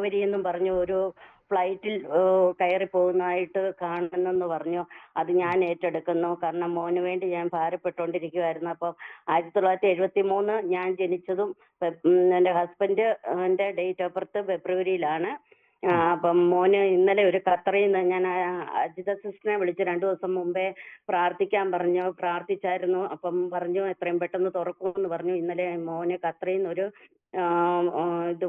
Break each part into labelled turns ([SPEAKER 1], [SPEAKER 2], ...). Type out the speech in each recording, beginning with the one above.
[SPEAKER 1] ഫെബ്രുവരി എന്നും പറഞ്ഞു ഒരു ഫ്ലൈറ്റിൽ കയറി പോകുന്നതായിട്ട് കാണുന്നെന്ന് പറഞ്ഞു. അത് ഞാൻ ഏറ്റെടുക്കുന്നു. കാരണം മോന് വേണ്ടി ഞാൻ ഭാരപ്പെട്ടുകൊണ്ടിരിക്കുവായിരുന്നു. അപ്പം ആയിരത്തി തൊള്ളായിരത്തി എഴുപത്തി മൂന്ന് ഞാൻ ജനിച്ചതും എന്റെ ഹസ്ബൻഡ് എന്റെ ഡേറ്റ് ഓഫ് ബർത്ത് ഫെബ്രുവരിയിലാണ്. ആ, അപ്പം മോന് ഇന്നലെ ഒരു ഖത്തറിൽ നിന്ന് ഞാൻ അജിത സിസ്റ്ററിനെ വിളിച്ച് രണ്ട് ദിവസം മുമ്പേ പ്രാർത്ഥിക്കാൻ പറഞ്ഞു പ്രാർത്ഥിച്ചായിരുന്നു. അപ്പം പറഞ്ഞു എത്രയും പെട്ടെന്ന് തുറക്കുമെന്ന് പറഞ്ഞു. ഇന്നലെ മോന് ഖത്തറിൽ നിന്ന് ഒരു ഇത്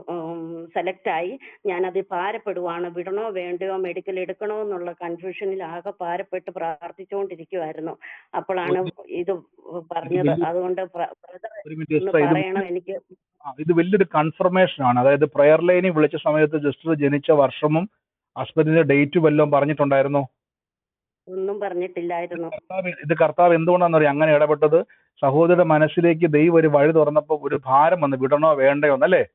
[SPEAKER 1] സെലക്ട് ആയി ഞാനത് ഭാരപ്പെടുവാണ്. വിടണോ വേണ്ടയോ മെഡിക്കൽ എടുക്കണോ എന്നുള്ള കൺഫ്യൂഷനിൽ ആകെ ഭാരപ്പെട്ട് പ്രാർത്ഥിച്ചുകൊണ്ടിരിക്കുവായിരുന്നു. അപ്പോഴാണ് ഇത് പറഞ്ഞത്. അതുകൊണ്ട് പറയണം എനിക്ക്.
[SPEAKER 2] ഇത് വലിയൊരു കൺഫർമേഷൻ ആണ്. അതായത് പ്രയർ ലൈനിൽ വിളിച്ച സമയത്ത് സിസ്റ്റർ ജനിച്ച വർഷവും ഹസ്ബൻഡിന്റെ ഡേറ്റ് വല്ലതും പറഞ്ഞിട്ടുണ്ടായിരുന്നോ?
[SPEAKER 1] ഒന്നും പറഞ്ഞിട്ടില്ലായിരുന്നു.
[SPEAKER 2] കർത്താവ് ഇത് കർത്താവ് എന്തുകൊണ്ടാണെന്നറിയാം അങ്ങനെ ഇടപെട്ടത് സഹോദരന്റെ മനസ്സിലേക്ക് ദൈവം ഒരു വഴി തുറന്നപ്പോൾ ഒരു ഭാരം വന്ന്. വിടണോ വേണ്ടയോ എന്നല്ലേ?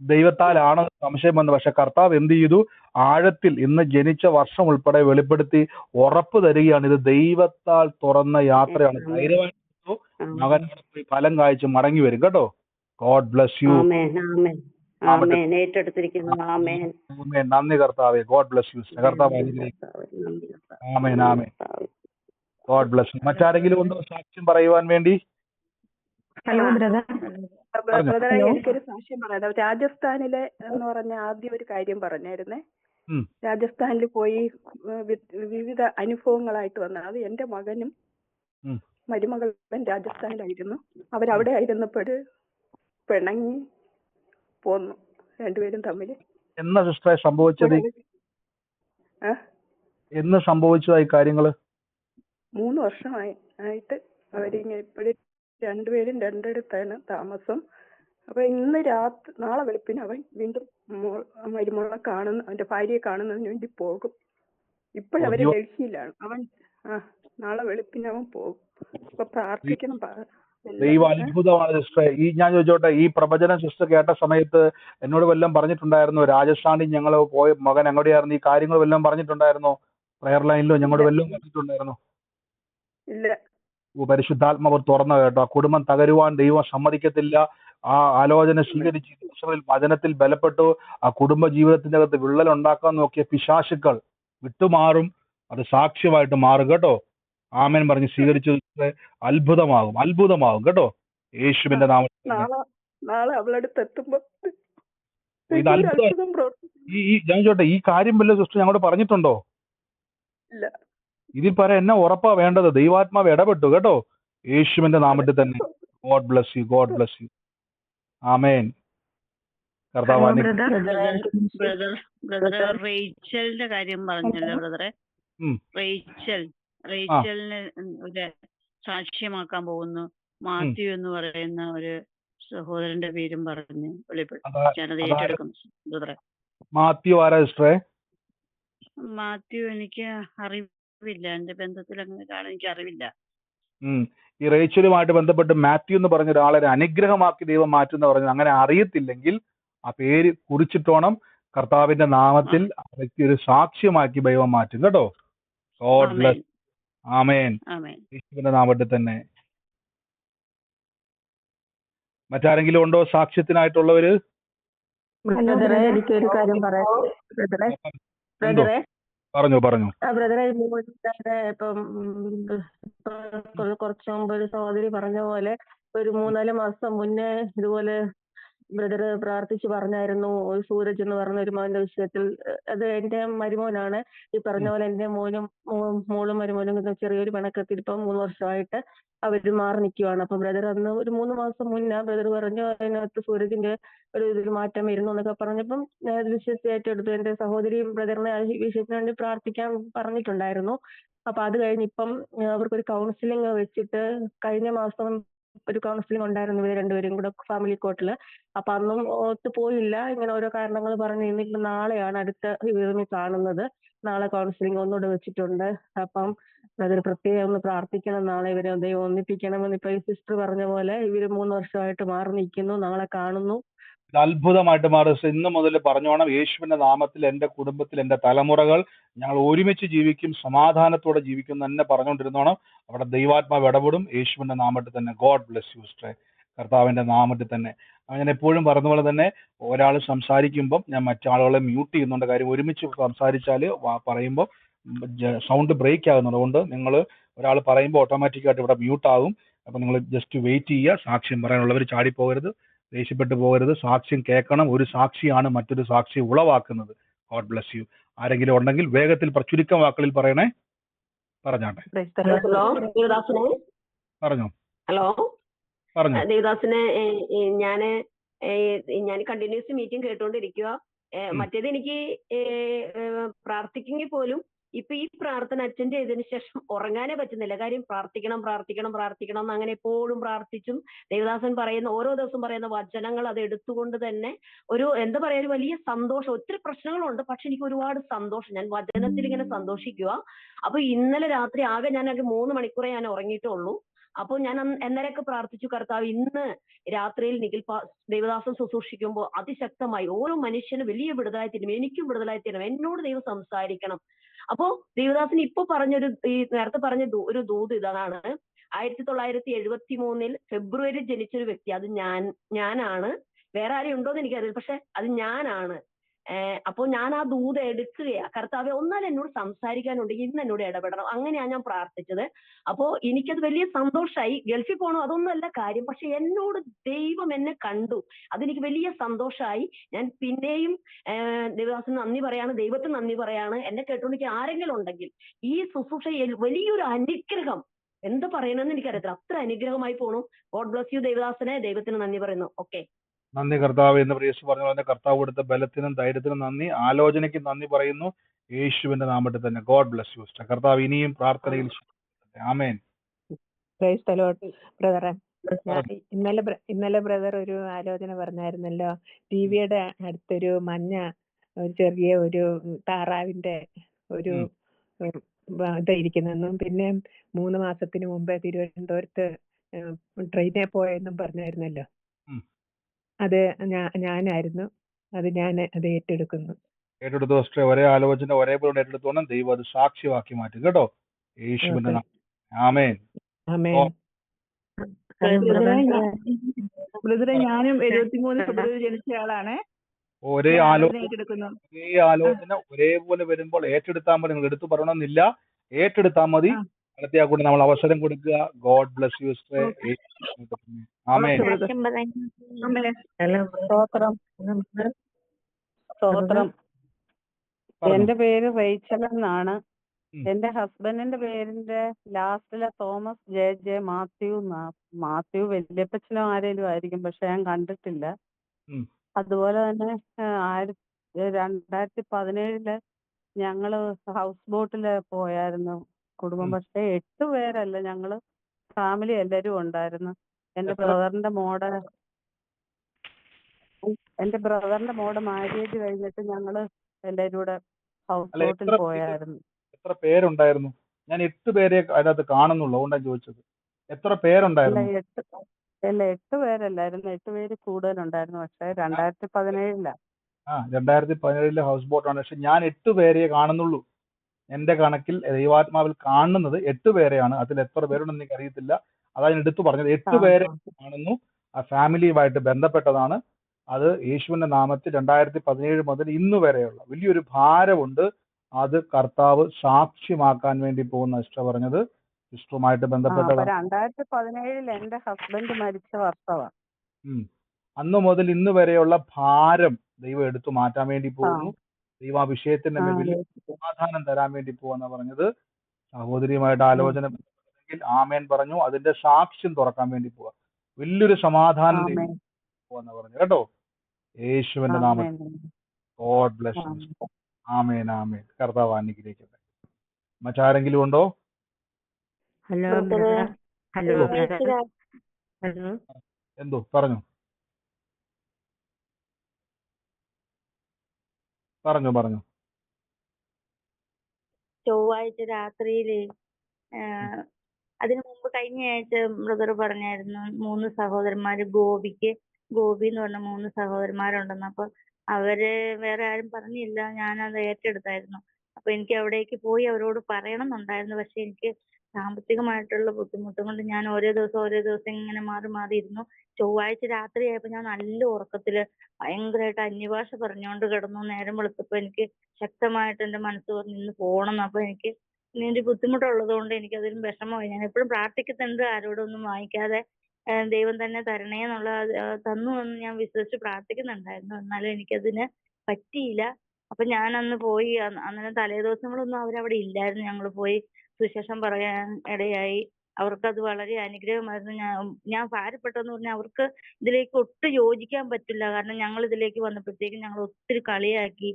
[SPEAKER 2] ദൈവത്താലാണ് സംശയം വന്നു പക്ഷെ കർത്താവ് എന്ത് ചെയ്തു? ആഴത്തിൽ ഇന്ന് ജനിച്ച വർഷം ഉൾപ്പെടെ വെളിപ്പെടുത്തി ഉറപ്പ് തരികയാണ്. ഇത് ദൈവത്താൽ തുറന്ന യാത്രയാണ്. ധൈര്യമായിട്ട് മകൻ ഫലം കാഴ്ച മടങ്ങി വരും. കേട്ടോ. God bless you.
[SPEAKER 1] ആമേൻ. ആമേൻ. ആമേൻ ഏറ്റെടുത്തിരിക്കുന്നു. ആമേൻ.
[SPEAKER 2] ആമേൻ. നന്ദി കർത്താവേ. ഗോഡ് ബ്ലസ് യു കർത്താവ്
[SPEAKER 1] നന്ദി കർത്താവേ,
[SPEAKER 2] ആമേൻ ആമേൻ. ഗോഡ് ബ്ലസ് യു മറ്റാരെങ്കിലും ഒന്ന് സാക്ഷ്യം പറയുവാൻ വേണ്ടി?
[SPEAKER 3] ഹലോ ബ്രദർ
[SPEAKER 2] ബ്രദർ
[SPEAKER 4] ബ്രദറെ എനിക്കൊരു സാക്ഷ്യം പറയാം രാജസ്ഥാനിലെ എന്ന് പറഞ്ഞ ആദ്യം ഒരു കാര്യം പറഞ്ഞായിരുന്നേ. രാജസ്ഥാനിൽ പോയി വിവിധ അനുഭവങ്ങളായിട്ട് വന്ന അത് എന്റെ മകനും. മരുമകളും രാജസ്ഥാനിലായിരുന്നു. അവരവിടെ ആയിരുന്നപ്പോൾ പിണങ്ങി പോന്നു രണ്ടുപേരും തമ്മിൽ
[SPEAKER 2] എന്നാ സിസ്റ്ററെ സംഭവിച്ചത്? എന്ന് സംഭവിച്ചതായി കാര്യങ്ങൾ?
[SPEAKER 4] മൂന്ന് വർഷമായി. ആയിട്ട് അവരിങ്ങനെ ഇപ്പോഴും രണ്ടുപേരും രണ്ടിടത്താണ് താമസം. അപ്പൊ ഇന്ന് രാത്രി നാളെ വെളുപ്പിന് അവൻ വീണ്ടും മരുമോളെ കാണുന്ന അവന്റെ ഭാര്യയെ കാണുന്നതിന് വേണ്ടി പോകും. ഇപ്പോഴവര്. ഡൽഹിയിലാണ്. അവൻ ആ നാളെ വെളുപ്പിന് അവൻ പോകും. അപ്പൊ പ്രാർത്ഥിക്കണം.
[SPEAKER 2] ദൈവ അത്ഭുതമാണ് സിസ്റ്റർ ഈ ഞാൻ ചോദിച്ചോട്ടെ ഈ പ്രവചനം സിസ്റ്റർ കേട്ട സമയത്ത് എന്നോട് വല്ലതും പറഞ്ഞിട്ടുണ്ടായിരുന്നു? രാജസ്ഥാനിൽ ഞങ്ങൾ പോയ മകൻ എങ്ങോടെയായിരുന്നു? ഈ കാര്യങ്ങൾ വല്ലതും പറഞ്ഞിട്ടുണ്ടായിരുന്നോ? പ്രയർ ലൈനിലോ ഞങ്ങളോട്. വല്ലതും പറഞ്ഞിട്ടുണ്ടായിരുന്നോ?
[SPEAKER 4] ഇല്ല.
[SPEAKER 2] ഓ, പരിശുദ്ധാത്മാവ് തുറന്നു കേട്ടോ. ആ കുടുംബം തകരുവാൻ ദൈവം സമ്മതിക്കത്തില്ല. ആ ആലോചന സ്വീകരിച്ച് വചനത്തിൽ ബലപ്പെട്ടു. ആ കുടുംബ ജീവിതത്തിന്റെ അകത്ത് വിള്ളൽ ഉണ്ടാക്കാൻ നോക്കിയ പിശാശുക്കൾ വിട്ടുമാറും. അത് സാക്ഷ്യമായിട്ട് മാറും കേട്ടോ. ആമേൻ പറഞ്ഞ് സ്വീകരിച്ചു അത്ഭുതമാകും അത്ഭുതമാകും കേട്ടോ. യേശുവിന്റെ നാമത്തിൽ.
[SPEAKER 4] നാളെ നാളെ അവളടുത്ത് എത്തുമ്പോ
[SPEAKER 2] ഇത് അത്ഭുതം. ഈ ഈ ഞാൻ ചോട്ടെ ഈ കാര്യം വല്ല സിസ്റ്റർ ഞങ്ങളോട് പറഞ്ഞിട്ടുണ്ടോ?
[SPEAKER 4] ഇല്ല.
[SPEAKER 2] ഇതിൽ പറ എന്നെ ഉറപ്പാ വേണ്ടത്? ദൈവാത്മാവ് ഇടപെട്ടു കേട്ടോ. യേശുവിന്റെ നാമത്തിൽ തന്നെ. God bless you God bless you ആമേൻ.
[SPEAKER 5] കർത്താവാണ് കാര്യം പറഞ്ഞല്ലോ ബ്രദറെ. റേച്ചൽ. റേച്ചലിന് ഒരു സാക്ഷ്യമാക്കാൻ പോകുന്നു. മാത്യു എന്ന് പറയുന്ന ഒരു സഹോദരന്റെ പേരും പറഞ്ഞ് വെളിപ്പെടുത്തി
[SPEAKER 2] മാത്യു ആരാ സിസ്റ്ററെ?
[SPEAKER 5] മാത്യു എനിക്ക് അറിവില്ല. എന്റെ ബന്ധത്തിൽ അങ്ങനെ ഒരാളെ എനിക്ക് അറിവില്ല.
[SPEAKER 2] ഈ റേച്ചലുമായിട്ട് ബന്ധപ്പെട്ട് മാത്യു എന്ന് പറഞ്ഞ ഒരാളെ ഒരു അനുഗ്രഹമാക്കി ദൈവം മാറ്റുന്ന പറഞ്ഞത് അങ്ങനെ അറിയത്തില്ലെങ്കിൽ ആ പേര് കുറിച്ചിട്ടോണം. കർത്താവിന്റെ നാമത്തിൽ ആ വ്യക്തി ഒരു സാക്ഷ്യമാക്കി ദൈവം മാറ്റും. കേട്ടോ? ഗോഡ് ബ്ലസ് ആമേൻ.
[SPEAKER 5] ആമേൻ.
[SPEAKER 2] യേശുവിന്റെ നാമത്തിൽ തന്നെ. മറ്റാരെങ്കിലും ഉണ്ടോ സാക്ഷ്യത്തിനായിട്ടുള്ളവര്
[SPEAKER 3] എനിക്കൊരു കാര്യം പറയാം
[SPEAKER 2] പറഞ്ഞു പറഞ്ഞു.
[SPEAKER 3] ആ ബ്രദറെ ഇപ്പം കുറച്ചു കുറച്ച് മുമ്പ് ഒരു സഹോദരി പറഞ്ഞ പോലെ ഒരു മൂന്നാൽ മാസം മുന്നേ ഇതുപോലെ ബ്രദർ പ്രാർത്ഥിച്ചു പറഞ്ഞായിരുന്നു സൂരജ് എന്ന് പറഞ്ഞ ഒരു മോന്റെ വിഷയത്തിൽ. അത് എന്റെ മരുമോനാണ്. ഈ പറഞ്ഞ പോലെ എന്റെ മോനും മോളും മരുമോനും ചെറിയൊരു പിണക്കത്തിൽ ഇപ്പം മൂന്ന് വർഷമായിട്ട് അവർ മാറി നിൽക്കുവാണ്. അപ്പൊ ബ്രദർ അന്ന് ഒരു മൂന്ന് മാസം മുന്നേ ബ്രദർ പറഞ്ഞു അതിനകത്ത് സൂരജിന്റെ ഒരു ഇതിൽ മാറ്റം വരുന്നു എന്നൊക്കെ പറഞ്ഞപ്പം ഞാൻ അത് വിശ്വസിച്ച് ഏറ്റെടുത്തു. എന്റെ സഹോദരിയും ബ്രദറിനെ വിഷയത്തിന് വേണ്ടി പ്രാർത്ഥിക്കാൻ പറഞ്ഞിട്ടുണ്ടായിരുന്നു. അപ്പൊ അത് കഴിഞ്ഞ് ഇപ്പം അവർക്കൊരു കൗൺസിലിംഗ് വെച്ചിട്ട് കഴിഞ്ഞ മാസം ഒരു കൗൺസിലിംഗ് ഉണ്ടായിരുന്നു ഇവർ രണ്ടുപേരും കൂടെ ഫാമിലി കോർട്ടിൽ അപ്പൊ അന്നും ഒത്തു പോയില്ല. ഇങ്ങനെ ഓരോ കാരണങ്ങൾ പറഞ്ഞ് ഇന്നിപ്പോ നാളെയാണ് അടുത്ത ഇവരിനെ കാണുന്നത്. നാളെ കൗൺസിലിംഗ് ഒന്നുകൂടെ വെച്ചിട്ടുണ്ട്. അപ്പം അതൊരു പ്രത്യേകം ഒന്ന് പ്രാർത്ഥിക്കണം. നാളെ ഇവരെ ദൈവം ഒന്നിപ്പിക്കണമെന്ന് ഇപ്പൊ ഈ സിസ്റ്റർ പറഞ്ഞ പോലെ ഇവർ മൂന്ന് വർഷമായിട്ട് മാറി നിൽക്കുന്നു. നാളെ കാണുന്നു.
[SPEAKER 2] അത്ഭുതമായിട്ട് മാറി. ഇന്ന് മുതൽ പറഞ്ഞോണം യേശുവിന്റെ നാമത്തിൽ എന്റെ കുടുംബത്തിൽ എന്റെ തലമുറകൾ ഞങ്ങൾ ഒരുമിച്ച് ജീവിക്കും സമാധാനത്തോടെ ജീവിക്കും തന്നെ പറഞ്ഞുകൊണ്ടിരുന്നോണം. അവിടെ ദൈവാത്മാവ് ഇടപെടും യേശുവിന്റെ നാമത്തിൽ തന്നെ. ഗോഡ് ബ്ലെസ് യു സ്ട്രേ കർത്താവിന്റെ നാമത്തിൽ തന്നെ. ഞാൻ എപ്പോഴും പറഞ്ഞ പോലെ തന്നെ ഒരാൾ സംസാരിക്കുമ്പം ഞാൻ മറ്റാളുകളെ മ്യൂട്ട് ചെയ്യുന്നുണ്ട്. കാര്യം ഒരുമിച്ച് സംസാരിച്ചാൽ പറയുമ്പോൾ സൗണ്ട് ബ്രേക്ക് ആകുന്നുണ്ട്. അതുകൊണ്ട് നിങ്ങൾ ഒരാൾ പറയുമ്പോൾ ഓട്ടോമാറ്റിക്കായിട്ട് ഇവിടെ മ്യൂട്ട് ആകും. അപ്പം നിങ്ങൾ ജസ്റ്റ് വെയിറ്റ് ചെയ്യുക. സാക്ഷ്യം പറയാനുള്ളവർ ചാടിപ്പോകരുത്. ദേഷ്യപ്പെട്ടു പോകരുത്. സാക്ഷ്യം കേൾക്കണം. ഒരു സാക്ഷിയാണ് മറ്റൊരു സാക്ഷി ഉളവാക്കുന്നത്. ഗോഡ് ബ്ലസ് യു ആരെങ്കിലും ഉണ്ടെങ്കിൽ വേഗത്തിൽ പ്രചുരുക്കം വാക്കുകളിൽ പറയണേ. പറഞ്ഞാട്ടെ. പറഞ്ഞോ.
[SPEAKER 3] ഹലോ?
[SPEAKER 2] പറഞ്ഞു.
[SPEAKER 3] ദേവദാസിനെ ഞാൻ ഞാൻ കണ്ടിന്യൂസ് മീറ്റിംഗ് കേട്ടോണ്ടിരിക്കുക. മറ്റേത് എനിക്ക് പ്രാർത്ഥിക്കെങ്കിൽ പോലും ഇപ്പൊ ഈ പ്രാർത്ഥന അറ്റൻഡ് ചെയ്തതിനു ശേഷം ഉറങ്ങാനേ പറ്റുന്നില്ല. കാര്യം പ്രാർത്ഥിക്കണം പ്രാർത്ഥിക്കണം പ്രാർത്ഥിക്കണം എന്ന് അങ്ങനെ എപ്പോഴും പ്രാർത്ഥിച്ചും ദേവദാസൻ പറയുന്ന ഓരോ ദിവസം പറയുന്ന വചനങ്ങൾ അത് എടുത്തുകൊണ്ട് തന്നെ ഒരു എന്താ പറയാ ഒരു വലിയ സന്തോഷം ഒത്തിരി പ്രശ്നങ്ങളുണ്ട്. പക്ഷെ എനിക്ക് ഒരുപാട് സന്തോഷം. ഞാൻ വചനത്തിൽ ഇങ്ങനെ സന്തോഷിക്കുക അപ്പൊ ഇന്നലെ രാത്രി ആകെ ഞാൻ ഒരു മൂന്ന് മണിക്കൂറേ ഞാൻ ഉറങ്ങിയിട്ടുള്ളൂ. അപ്പോൾ ഞാൻ അന്ന് അന്നേരമൊക്കെ പ്രാർത്ഥിച്ചു കർത്താവ് ഇന്ന് രാത്രിയിൽ നിഖിൽ ദേവദാസം ശുശ്രൂഷിക്കുമ്പോൾ അതിശക്തമായി ഓരോ മനുഷ്യനും വലിയ വിടുതലായി തരും എനിക്കും വിടുതലായി തീരണം എന്നോട് ദൈവം സംസാരിക്കണം. അപ്പോ ദേവദാസിന് ഇപ്പൊ പറഞ്ഞൊരു ഈ നേരത്തെ പറഞ്ഞ ഒരു ദൂത് ഇതാണ്. ആയിരത്തി തൊള്ളായിരത്തി എഴുപത്തി മൂന്നിൽ ഫെബ്രുവരി ജനിച്ചൊരു വ്യക്തി. അത് ഞാൻ ഞാനാണ്. വേറെ ആരും ഉണ്ടോന്ന് എനിക്കറിയില്ല. പക്ഷെ അത് ഞാനാണ്. ഏഹ് അപ്പൊ ഞാൻ ആ ദൂത് എടുക്കുകയാ. കർത്താവെ ഒന്നാൽ എന്നോട് സംസാരിക്കാനുണ്ട്. ഇന്ന് എന്നോട് ഇടപെടണം. അങ്ങനെയാണ് ഞാൻ പ്രാർത്ഥിച്ചത്. അപ്പോ എനിക്കത് വലിയ സന്തോഷമായി ഗൾഫിൽ പോകണോ അതൊന്നുമല്ല കാര്യം. പക്ഷെ എന്നോട് ദൈവം എന്നെ കണ്ടു. അതെനിക്ക് വലിയ സന്തോഷമായി ഞാൻ പിന്നെയും ദേവദാസന് നന്ദി പറയാണ് ദൈവത്തിന് നന്ദി പറയാണ്. എന്നെ കേട്ടോണ്ടിരിക്കുന്ന ആരെങ്കിലും ഉണ്ടെങ്കിൽ ഈ ശുശ്രൂഷയിൽ വലിയൊരു അനുഗ്രഹം എന്ത് പറയണമെന്ന് എനിക്കറിയത്തില്ല. അത്ര അനുഗ്രഹമായി പോണു. ഗോഡ് ബ്ലസ് യു ദേവദാസനെ. ദൈവത്തിന് നന്ദി പറയുന്നു. ഓക്കെ.
[SPEAKER 2] നന്ദി കർത്താവ് എന്ന് പ്രിയസ് പറഞ്ഞ പോലെ കർത്താവ് കൊടുത്ത ബലത്തിനും ധൈര്യത്തിനും നന്ദി. ആലോചനയ്ക്ക് നന്ദി പറയുന്നു. യേശുവിന്റെ നാമത്തിൽ തന്നെ. ഗോഡ് ബ്ലസ് യു കർത്താവ് ഇനിയും പ്രാർത്ഥനയിൽ ആമേൻ
[SPEAKER 6] ബ്രദറെ. ഇന്നലെ ഇന്നലെ ബ്രദർ ഒരു ആലോചന പറഞ്ഞായിരുന്നല്ലോ. ടി വിയുടെ അടുത്തൊരു മഞ്ഞ ഒരു ചെറിയ ഒരു താറാവിന്റെ ഒരു ഇതായിരിക്കുന്നെന്നും പിന്നെ മൂന്ന് മാസത്തിന് മുമ്പേ തിരുവനന്തപുരത്ത് ട്രെയിനിൽ പോയെന്നും പറഞ്ഞായിരുന്നല്ലോ. അത് ഞാ- ഞാനായിരുന്നു. അത് ഞാൻ അത് ഏറ്റെടുക്കുന്നു.
[SPEAKER 2] ഏറ്റെടുത്ത സിസ്റ്ററെ ഒരേ ആലോചന ഒരേ പോലെ ഏറ്റെടുത്തോണം. ദൈവം അത് സാക്ഷ്യമാക്കി മാറ്റും. കേട്ടോ? യേശുവിന്റെ. നാമം ആമേൻ.
[SPEAKER 6] ആമേൻ.
[SPEAKER 2] ഓ.
[SPEAKER 7] ബ്രദറെ ഞാൻ- ഞാനും എഴുപത്തിമൂന്ന് ഫെബ്രുവരി ജനിച്ച ആളാണ്.
[SPEAKER 2] ഒരേ ആലോചന
[SPEAKER 7] ആലോചന ഏറ്റെടുക്കുന്നു.
[SPEAKER 2] ഒരേ ആലോചന ഒരേപോലെ വരുമ്പോൾ ഏറ്റെടുത്താൽ മതി. നിങ്ങൾ എടുത്തു പറയണമെന്നില്ല. ഏറ്റെടുത്താൽ മതി.
[SPEAKER 7] ആ.
[SPEAKER 2] അടുത്ത കൂടെ നമ്മൾ അവസരം കൊടുക്കുക. ഗോഡ് ബ്ലസ് യു
[SPEAKER 1] സ്തോത്രം. എന്റെ പേര് റേച്ചൽ എന്നാണ്. എന്റെ ഹസ്ബൻഡിന്റെ പേരിന്റെ ലാസ്റ്റിലെ Thomas J J Mathew Mathew വല്യപ്പച്ചനോ ആരേലും ആയിരിക്കും പക്ഷെ ഞാൻ കണ്ടിട്ടില്ല. അതുപോലെ തന്നെ ആയിരത്തി രണ്ടായിരത്തി പതിനേഴിൽ ഞങ്ങൾ ഹൗസ് ബോട്ടിൽ പോയായിരുന്നു. കുടുംബം. പക്ഷെ എട്ട് പേരല്ല ഞങ്ങൾ. ഫാമിലി എല്ലാരും ഉണ്ടായിരുന്നു. എന്റെ ബ്രദറിന്റെ മോടെ എന്റെ ബ്രദറിന്റെ മോടെ മാര്യേജ് കഴിഞ്ഞിട്ട് ഞങ്ങൾ എല്ലാരും കൂടെ ഹൗസ് ബോട്ടിൽ? പോയായിരുന്നു.
[SPEAKER 2] എത്ര പേരുണ്ടായിരുന്നു? ഞാൻ എട്ട് പേരെ അതിനകത്ത് കാണുന്നുള്ളൂ അതുകൊണ്ടാണ് ചോദിച്ചത്. എത്ര പേരുണ്ടായിരുന്നു?
[SPEAKER 1] എട്ട് അല്ല എട്ട് പേരല്ലായിരുന്നു. എട്ട് പേര് കൂടുതലുണ്ടായിരുന്നു. പക്ഷെ രണ്ടായിരത്തി പതിനേഴിലാ.
[SPEAKER 2] ആ രണ്ടായിരത്തി പതിനേഴിലെ ഹൗസ് ബോട്ടാണ് പക്ഷെ ഞാൻ എട്ട് പേരെ കാണുന്നുള്ളൂ. എന്റെ കണക്കിൽ ദൈവാത്മാവിൽ കാണുന്നത് എട്ട് പേരെയാണ്. അതിൽ എത്ര പേരുണ്ടെന്ന് എനിക്ക് അറിയത്തില്ല അതാ ഞാൻ എടുത്തു പറഞ്ഞത്. എട്ട് പേരെ. കാണുന്നു. ആ ഫാമിലിയുമായിട്ട് ബന്ധപ്പെട്ടതാണ്. അത് യേശുവിന്റെ നാമത്തിൽ രണ്ടായിരത്തി പതിനേഴ് മുതൽ ഇന്ന് വരെയുള്ള വലിയൊരു ഭാരമുണ്ട്. അത് കർത്താവ് സാക്ഷ്യമാക്കാൻ വേണ്ടി പോകുന്ന ഇഷ്ട പറഞ്ഞത്.
[SPEAKER 1] ഇഷ്ടവുമായിട്ട്
[SPEAKER 2] ബന്ധപ്പെട്ട
[SPEAKER 1] രണ്ടായിരത്തി പതിനേഴിൽ എന്റെ ഹസ്ബൻഡ് മരിച്ച
[SPEAKER 2] വർഷമാണ്. അന്ന് മുതൽ ഇന്ന് വരെയുള്ള ഭാരം ദൈവം എടുത്തു മാറ്റാൻ വേണ്ടി പോകുന്നു. ദൈവം ആ വിഷയത്തിന്റെ സമാധാനം തരാൻ വേണ്ടി പോവാന്ന് പറഞ്ഞത്. സഹോദരിയുമായിട്ട് ആലോചന ആമേൻ പറഞ്ഞു അതിന്റെ സാക്ഷ്യം തുറക്കാൻ വേണ്ടി പോവാ. വലിയൊരു സമാധാനം പോവാന്ന് പറഞ്ഞു കേട്ടോ? യേശുവിന്റെ നാമത്തിൽ. ഗോഡ് ബ്ലസ്
[SPEAKER 1] ആമേൻ.
[SPEAKER 2] ആമേൻ ആമേൻ. കർത്താവ് അനുഗ്രഹിക്കട്ടെ. മറ്റാരെങ്കിലും ഉണ്ടോ?
[SPEAKER 6] Hello hello hello.
[SPEAKER 2] എന്തോ? പറഞ്ഞു. പറഞ്ഞു പറഞ്ഞോ.
[SPEAKER 7] ചൊവ്വാഴ്ച രാത്രിയിൽ അതിനു മുമ്പ് കഴിഞ്ഞ ആഴ്ച ബ്രദർ പറഞ്ഞായിരുന്നു മൂന്ന് സഹോദരന്മാര് ഗോപിക്ക് ഗോപി എന്ന് പറഞ്ഞ മൂന്ന് സഹോദരന്മാരുണ്ടെന്ന്. അപ്പൊ അവർ വേറെ ആരും പറഞ്ഞില്ല. ഞാൻ അത് ഏറ്റെടുത്തായിരുന്നു. അപ്പൊ എനിക്ക് അവിടേക്ക് പോയി അവരോട് പറയണം എന്നുണ്ടായിരുന്നു പക്ഷെ എനിക്ക് സാമ്പത്തികമായിട്ടുള്ള ബുദ്ധിമുട്ട് കൊണ്ട് ഞാൻ ഓരോ ദിവസം ഓരോ ദിവസം ഇങ്ങനെ മാറി മാറി ഇരുന്നു. ചൊവ്വാഴ്ച രാത്രിയായപ്പോ ഞാൻ നല്ല ഉറക്കത്തിൽ ഭയങ്കരമായിട്ട് അന്യഭാഷ പറഞ്ഞുകൊണ്ട് കിടന്നു. നേരം വെളുത്തപ്പോ എനിക്ക് ശക്തമായിട്ട് എന്റെ മനസ്സ് പറഞ്ഞു ഇന്ന് എന്ന്. അപ്പൊ എനിക്ക് ഇതിന്റെ ബുദ്ധിമുട്ടുള്ളത് കൊണ്ട് എനിക്ക് അതിലും വിഷമമായി. ഞാൻ എപ്പോഴും പ്രാർത്ഥിക്കുന്നുണ്ട് ആരോടൊന്നും വാങ്ങിക്കാതെ ദൈവം തന്നെ തരണേ എന്നുള്ള തന്നു എന്ന് ഞാൻ വിശ്വസിച്ച് പ്രാർത്ഥിക്കുന്നുണ്ടായിരുന്നു. എന്നാലും എനിക്കതിന് പറ്റിയില്ല. അപ്പൊ ഞാൻ അന്ന് പോയി അന്ന് അന്നേരം തലേദിവസങ്ങളൊന്നും അവരവിടെ ഇല്ലായിരുന്നു. ഞങ്ങൾ പോയി സുവിശേഷം പറയാൻ ഇടയായി. അവർക്കത് വളരെ അനുഗ്രഹമായിരുന്നു. ഞാൻ ഞാൻ ഭാരപ്പെട്ടെന്ന് പറഞ്ഞാൽ അവർക്ക് ഇതിലേക്ക് ഒട്ടും യോജിക്കാൻ പറ്റില്ല. കാരണം ഞങ്ങൾ ഇതിലേക്ക് വന്നപ്പോഴത്തേക്കും ഞങ്ങൾ ഒത്തിരി കളിയാക്കി.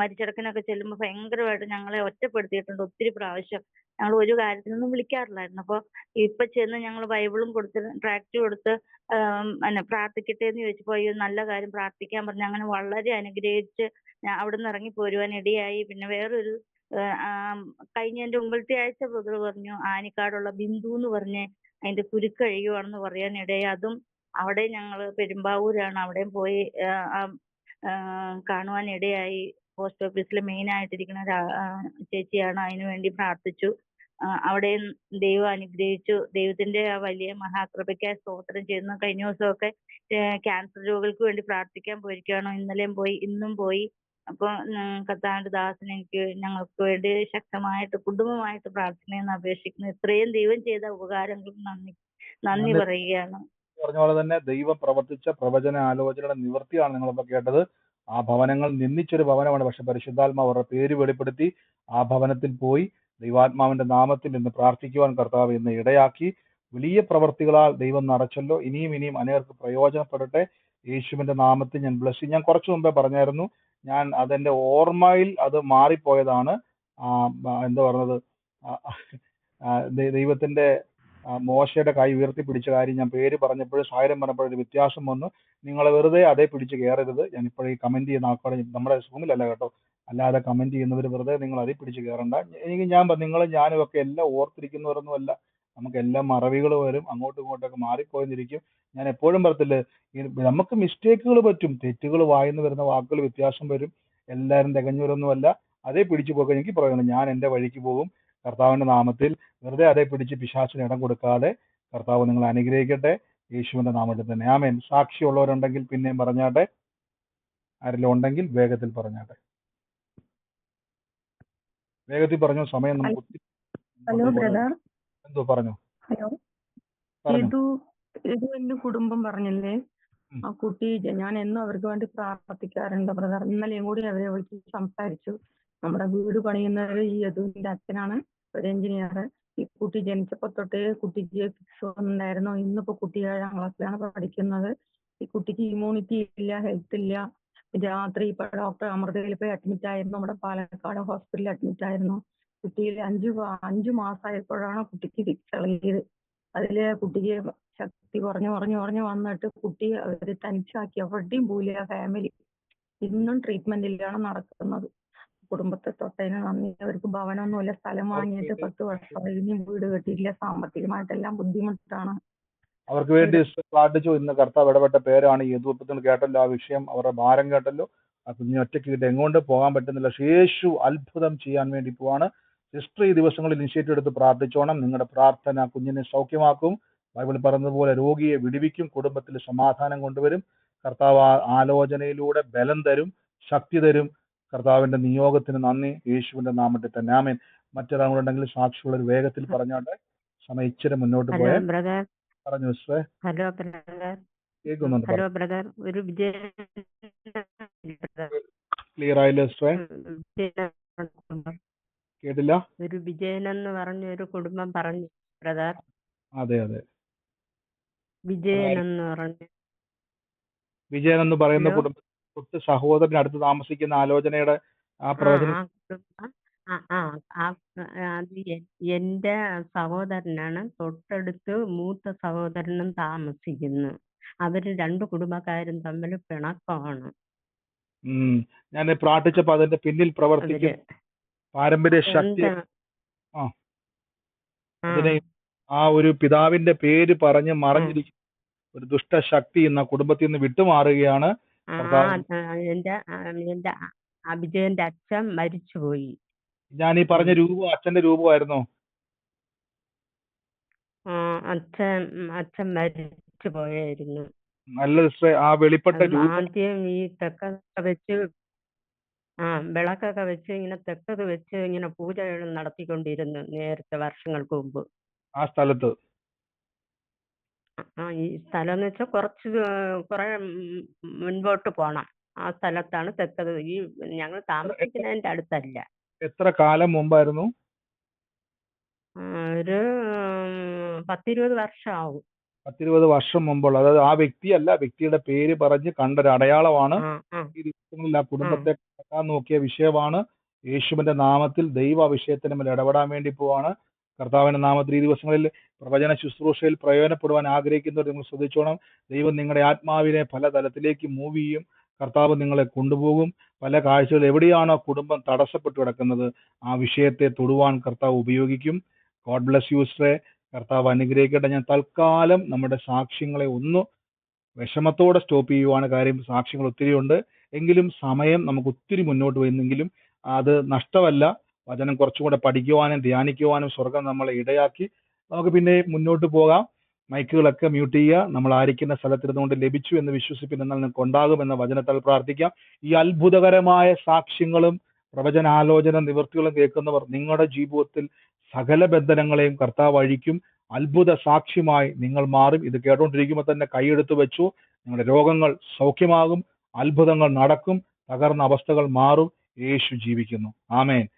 [SPEAKER 7] മരിച്ചടക്കിനൊക്കെ ചെല്ലുമ്പോൾ ഭയങ്കരമായിട്ട് ഞങ്ങളെ ഒറ്റപ്പെടുത്തിയിട്ടുണ്ട് ഒത്തിരി പ്രാവശ്യം. ഞങ്ങൾ ഒരു കാര്യത്തിനൊന്നും വിളിക്കാറില്ലായിരുന്നു. അപ്പോൾ ഇപ്പൊ ചെന്ന് ഞങ്ങൾ ബൈബിളും കൊടുത്ത് ട്രാക്റ്റ് കൊടുത്ത് പിന്നെ പ്രാർത്ഥിക്കട്ടെ എന്ന് ചോദിച്ചപ്പോ അയ്യോ നല്ല കാര്യം പ്രാർത്ഥിക്കാൻ പറഞ്ഞു അങ്ങനെ വളരെ അനുഗ്രഹിച്ച് അവിടെ അവിടുന്ന് ഇറങ്ങി പോരുവാൻ ഇടയായി. പിന്നെ വേറൊരു കഴിഞ്ഞതിന്റെ മുമ്പത്തെ ആഴ്ച ബ്രദർ പറഞ്ഞു ആനിക്കാടുള്ള ബിന്ദു എന്ന് പറഞ്ഞ് അതിന്റെ കുരുക്കഴിയുവാണെന്ന് പറയാൻ ഇടയായി. അതും അവിടെ ഞങ്ങൾ പെരുമ്പാവൂരാണ്. അവിടെയും പോയി കാണുവാൻ ഇടയായി. പോസ്റ്റ് ഓഫീസിൽ മെയിൻ ആയിട്ടിരിക്കുന്ന ചേച്ചിയാണ് അതിനു വേണ്ടി പ്രാർത്ഥിച്ചു. അവിടെ അവിടെയും ദൈവം അനുഗ്രഹിച്ചു. ദൈവത്തിന്റെ ആ വലിയ മഹാകൃപയ്ക്കായി സ്തോത്രം ചെയ്യുന്നു. കഴിഞ്ഞ ദിവസമൊക്കെ ക്യാൻസർ രോഗികൾക്ക് വേണ്ടി പ്രാർത്ഥിക്കാൻ പോയിരിക്കുകയാണ്. ഇന്നലെയും പോയി ഇന്നും പോയി. അപ്പോൾ കത്താണ്ട് ദാസൻ എനിക്ക് ഞങ്ങൾക്ക് വേണ്ടി ശക്തമായിട്ട് കുടുംബമായിട്ട് പ്രാർത്ഥനയെന്ന് അപേക്ഷിക്കുന്നു. ഇത്രയും ദൈവം ചെയ്ത ഉപകാരങ്ങൾക്ക് നന്ദി നന്ദി
[SPEAKER 2] നന്ദി.
[SPEAKER 7] പറയുകയാണ്.
[SPEAKER 2] പറഞ്ഞ പോലെ തന്നെ ദൈവം പ്രവർത്തിച്ച പ്രവചന ആലോചനയുടെ നിവൃത്തിയാണ് നിങ്ങളിപ്പോ കേട്ടത്. ആ ഭവനങ്ങൾ നിന്ദിച്ചൊരു ഭവനമാണ്. പക്ഷെ പരിശുദ്ധാത്മാവ് അവരുടെ പേര് വെളിപ്പെടുത്തി ആ ഭവനത്തിൽ പോയി ദൈവാത്മാവിന്റെ നാമത്തിൽ നിന്ന് പ്രാർത്ഥിക്കുവാൻ കർത്താവ് എന്ന് ഇടയാക്കി. വലിയ പ്രവർത്തികളാൽ ദൈവം നടച്ചല്ലോ. ഇനിയും ഇനിയും അനേകർക്ക് പ്രയോജനപ്പെടട്ടെ. യേശുവിന്റെ നാമത്തിൽ ഞാൻ ബ്ലസ് ഞാൻ കുറച്ചു മുമ്പേ പറഞ്ഞായിരുന്നു ഞാൻ അതെന്റെ ഓർമ്മയിൽ അത് മാറിപ്പോയതാണ്. എന്താ പറഞ്ഞത്? ദൈവത്തിന്റെ മോശയുടെ കൈ ഉയർത്തി പിടിച്ച കാര്യം ഞാൻ പേര് പറഞ്ഞപ്പോഴും സാഹചര്യം പറഞ്ഞപ്പോഴും വ്യത്യാസം വന്നു. നിങ്ങൾ വെറുതെ അതേ പിടിച്ച് കയറരുത്. ഞാൻ ഇപ്പോൾ ഈ കമന്റ് ചെയ്യുന്ന ആൾക്കാരെ നമ്മുടെ സൂമിലല്ല കേട്ടോ. അല്ലാതെ കമന്റ് ചെയ്യുന്നവർ വെറുതെ നിങ്ങൾ അതേ പിടിച്ച് കയറണ്ട. എനിക്ക് ഞാൻ നിങ്ങളും ഞാനും ഒക്കെ എല്ലാം ഓർത്തിരിക്കുന്നവരൊന്നും അല്ല. നമുക്ക് എല്ലാം മറവികൾ വരും. അങ്ങോട്ടും ഇങ്ങോട്ടൊക്കെ മാറിപ്പോയെന്നിരിക്കും ഞാൻ എപ്പോഴും പറത്തില്ല നമുക്ക് മിസ്റ്റേക്കുകൾ പറ്റും. തെറ്റുകൾ വായിന്ന് വരുന്ന വാക്കുകൾ വ്യത്യാസം വരും. എല്ലാവരും തികഞ്ഞവരൊന്നുമല്ല. അതേ പിടിച്ചു പോകാൻ എനിക്ക് പറയണം. ഞാൻ എന്റെ വഴിക്ക് പോകും. കർത്താവിന്റെ നാമത്തിൽ വെറുതെ അതേ പിടിച്ച് പിശാസിന് ഇടം കൊടുക്കാതെ കർത്താവ് നിങ്ങളെ അനുഗ്രഹിക്കട്ടെ. യേശുവിന്റെ നാമത്തിൽ തന്നെ. ആമേൻ. സാക്ഷിയുള്ളവരുണ്ടെങ്കിൽ പിന്നെയും പറഞ്ഞാട്ടെ. ആരെല്ലാം ഉണ്ടെങ്കിൽ വേഗത്തിൽ പറഞ്ഞാട്ടെ. വേഗത്തിൽ പറഞ്ഞു. സമയം നമുക്ക്
[SPEAKER 8] ഹലോ ബ്രദർ.
[SPEAKER 2] എന്തോ പറഞ്ഞു?
[SPEAKER 8] ഹലോ. ഏതു എന്റെ കുടുംബം പറഞ്ഞില്ലേ? ആ കുട്ടി ഞാൻ എന്നും അവർക്ക് വേണ്ടി പ്രാർത്ഥിക്കാറുണ്ട് ബ്രദർ. ഇന്നലെയും കൂടി അവരെ വിളിച്ച് സംസാരിച്ചു. നമ്മുടെ വീട് പണിയുന്നത് ഈ യദുവിന്റെ അച്ഛനാണ് ഒരു എഞ്ചിനീയർ ഈ കുട്ടി ജനിച്ചപ്പോ തൊട്ടേ കുട്ടിക്ക് ഫിക്സ് ഉണ്ടായിരുന്നു ഇന്നിപ്പോ കുട്ടി ഏഴാം ക്ലാസ്സിലാണ് പഠിക്കുന്നത്. ഈ കുട്ടിക്ക് ഇമ്മ്യൂണിറ്റി ഇല്ല ഹെൽത്ത് ഇല്ല. രാത്രി ഇപ്പൊ ഡോക്ടർ അമൃതയിൽ പോയി അഡ്മിറ്റ് ആയിരുന്നു. നമ്മുടെ പാലക്കാട് ഹോസ്പിറ്റലിൽ അഡ്മിറ്റ് ആയിരുന്നു. കുട്ടിയിൽ അഞ്ചു അഞ്ച് മാസമായപ്പോഴാണ് കുട്ടിക്ക് ഫിക്സ് ഇളകിയത്. അതിൽ കുട്ടിക്ക് ശക്തി കുറഞ്ഞു കുറഞ്ഞു കുറഞ്ഞു വന്നിട്ട് കുട്ടി അവർ തനിച്ചാക്കി. എവിടെയും പോയില്ല ഫാമിലി ഇന്നും ട്രീറ്റ്മെന്റ് ട്രീറ്റ്മെന്റിലാണ് നടക്കുന്നത്. കുടുംബത്തെ തൊട്ടതിന് നന്ദി. അവർക്ക് ഭവനമൊന്നുമില്ല. സ്ഥലം വാങ്ങിയിട്ട് പത്ത് വർഷമായി ഇനിയും വീട് കെട്ടിയില്ല സാമ്പത്തികമായിട്ടെല്ലാം ബുദ്ധിമുട്ടാണ്.
[SPEAKER 2] അവർക്ക് വേണ്ടി പ്രാർത്ഥിച്ചു ഇന്ന് കർത്താവ് ഇടപെട്ട പേരാണ് യദുപ്പത്തിന് കേട്ടല്ലോ. ആ വിഷയം അവരുടെ ഭാരം കേട്ടല്ലോ. ആ കുഞ്ഞിനെ ഒറ്റയ്ക്ക് കിട്ടി. എങ്ങോട്ട് പോകാൻ പറ്റുന്നില്ല. ശേഷു അത്ഭുതം ചെയ്യാൻ വേണ്ടി പോവാണ്. സിസ്റ്റർ ഈ ദിവസങ്ങളിൽ ഇനിഷ്യേറ്റീവ് എടുത്ത് പ്രാർത്ഥിച്ചോണം. നിങ്ങളുടെ പ്രാർത്ഥന കുഞ്ഞിനെ സൗഖ്യമാക്കും. ബൈബിൾ പറഞ്ഞതുപോലെ രോഗിയെ വിടിവിക്കും. കുടുംബത്തിൽ സമാധാനം കൊണ്ടുവരും. കർത്താവ് ആലോചനയിലൂടെ ബലം തരും. ശക്തി തരും. കർത്താവിന്റെ നിയോഗത്തിന് നന്ദി. യേശുവിന്റെ നാമത്തിൽ തന്നെ. ആമേൻ. മറ്റൊരാളുണ്ടെങ്കിൽ സാക്ഷിയുള്ള ഒരു വേഗത്തിൽ പറഞ്ഞോട്ടെ. സമയം ഇച്ചിരി മുന്നോട്ട്
[SPEAKER 9] ബ്രദർ.
[SPEAKER 2] പറഞ്ഞു
[SPEAKER 9] ഹലോ
[SPEAKER 2] കേൾക്കുന്നുണ്ട്
[SPEAKER 9] ഹലോ ബ്രദർ. ഒരു
[SPEAKER 2] ക്ലിയർ ആയില്ലേ കേട്ടില്ല?
[SPEAKER 9] ഒരു വിജയൻ എന്ന് പറഞ്ഞ ഒരു കുടുംബം പറഞ്ഞു ബ്രദർ.
[SPEAKER 2] അതെ അതെ.
[SPEAKER 9] വിജയൻ എന്ന് പറഞ്ഞു.
[SPEAKER 2] വിജയൻ എന്ന് പറയുന്ന? കുടുംബ തൊട്ട് സഹോദരന് അടുത്ത് താമസിക്കുന്ന ആലോചനയുടെ ആ പ്രവചനം
[SPEAKER 9] എന്റെ സഹോദരനാണ് തൊട്ടടുത്ത് മൂത്ത സഹോദരനും താമസിക്കുന്നു. അവർ രണ്ടു കുടുംബക്കാരും തമ്മിൽ പിണക്കമാണ്.
[SPEAKER 2] ഞാൻ പ്രാർത്ഥിച്ചപ്പോ അതിന്റെ പിന്നിൽ പ്രവർത്തിക്കും. പാരമ്പര്യ ശക്തി ആ. ഒരു പിതാവിന്റെ പേര് പറഞ്ഞ് മറഞ്ഞിരിക്കുന്ന ഒരു ദുഷ്ടശക്തി ഇന്ന് കുടുംബത്തിൽ നിന്ന് വിട്ടുമാറുകയാണ്
[SPEAKER 9] ആ
[SPEAKER 2] കർത്താവ്-
[SPEAKER 9] ആ, എന്റെ ആ, എന്റെ അ- അഭിജയന്റെ അച്ഛൻ മരിച്ചുപോയി.
[SPEAKER 2] ഞാൻ ഈ പറഞ്ഞ രൂപം അച്ഛന്റെ രൂപമായിരുന്നോ?
[SPEAKER 9] ആ, അച്ഛൻ അച്ഛൻ മരിച്ചു പോയായിരുന്നു
[SPEAKER 2] നല്ല സിസ്റ്ററെ ആ വെളിപ്പെട്ട രൂപം
[SPEAKER 9] ആദ്യം ഈ തെക്കൊക്കെ വെച്ച് ആ വിളക്കൊക്കെ വെച്ച് ഇങ്ങനെ തെക്കത് വെച്ച് ഇങ്ങനെ പൂജകൾ നടത്തിക്കൊണ്ടിരുന്നു നേരത്തെ വർഷങ്ങൾക്ക് മുമ്പ്.
[SPEAKER 2] ആ സ്ഥലത്ത്.
[SPEAKER 9] ആ ഈ സ്ഥലം എന്ന് വെച്ചാൽ കുറച്ച് കുറേ മുൻപോട്ട് പോണം. ആ സ്ഥലത്താണ് തെക്കത്. ഈ ഞങ്ങൾ താമസിക്കുന്നതിന്റെ അടുത്തല്ല.
[SPEAKER 2] എത്ര കാലം മുമ്പായിരുന്നു?
[SPEAKER 9] ആ, ഒരു പത്തിരുപത് വർഷമാവും
[SPEAKER 2] പത്തിരുപത് വർഷം മുമ്പുള്ള അതായത് ആ വ്യക്തിയല്ല വ്യക്തിയുടെ പേര് പറഞ്ഞ് കണ്ടൊരു അടയാളമാണ്.
[SPEAKER 9] ആ ആ.
[SPEAKER 2] ഈ ദിവസങ്ങളിൽ ആ കുടുംബത്തെ കടക്കാൻ നോക്കിയ വിഷയമാണ്. യേശുവിന്റെ നാമത്തിൽ ദൈവ ആ വിഷയത്തിന് മേൽ ഇടപെടാൻ വേണ്ടി പോവാണ്. കർത്താവിന്റെ നാമത്തിൽ ഈ ദിവസങ്ങളിൽ പ്രവചന ശുശ്രൂഷയിൽ പ്രയോജനപ്പെടുവാൻ ആഗ്രഹിക്കുന്നവർ നിങ്ങൾ ശ്രദ്ധിച്ചോണം. ദൈവം നിങ്ങളുടെ ആത്മാവിനെ പല തലത്തിലേക്ക് മൂവ് ചെയ്യും. കർത്താവ് നിങ്ങളെ കൊണ്ടുപോകും. പല കാഴ്ചകൾ എവിടെയാണോ കുടുംബം തടസ്സപ്പെട്ട് കിടക്കുന്നത് ആ വിഷയത്തെ തൊടുവാൻ കർത്താവ് ഉപയോഗിക്കും. ഗോഡ് ബ്ലസ് യൂസ്ട്രേ കർത്താവ് അനുഗ്രഹിക്കട്ടെ. ഞാൻ തൽക്കാലം നമ്മുടെ സാക്ഷ്യങ്ങളെ ഒന്ന് വിഷമത്തോടെ സ്റ്റോപ്പ് ചെയ്യുവാണ്. കാര്യം സാക്ഷ്യങ്ങൾ ഒത്തിരി ഉണ്ട് എങ്കിലും സമയം നമുക്ക് ഒത്തിരി മുന്നോട്ട് വരുന്നെങ്കിലും അത് നഷ്ടമല്ല. വചനം കുറച്ചും കൂടെ പഠിക്കുവാനും ധ്യാനിക്കുവാനും സ്വർഗം നമ്മളെ ഇടയാക്കി. നമുക്ക് പിന്നെ മുന്നോട്ട് പോകാം. മൈക്കുകളൊക്കെ മ്യൂട്ട് ചെയ്യുക. നമ്മൾ ആയിരിക്കുന്ന സ്ഥലത്തിരുന്നുകൊണ്ട് ലഭിച്ചു എന്ന് വിശ്വസിപ്പിൻ എന്നാൽ എന്ന വചനത്താൽ പ്രാർത്ഥിക്കാം. ഈ അത്ഭുതകരമായ സാക്ഷ്യങ്ങളും പ്രവചനാലോചന നിവൃത്തികളും കേൾക്കുന്നവർ നിങ്ങളുടെ ജീവിതത്തിൽ സകല ബന്ധനങ്ങളെയും കർത്താവ് അഴിക്കും. അത്ഭുത സാക്ഷ്യമായി നിങ്ങൾ മാറും. ഇത് കേട്ടോണ്ടിരിക്കുമ്പോൾ തന്നെ കൈയെടുത്ത് വെച്ചു. നിങ്ങളുടെ രോഗങ്ങൾ സൗഖ്യമാകും. അത്ഭുതങ്ങൾ നടക്കും. തകർന്ന അവസ്ഥകൾ മാറും. യേശു ജീവിക്കുന്നു. ആമേൻ.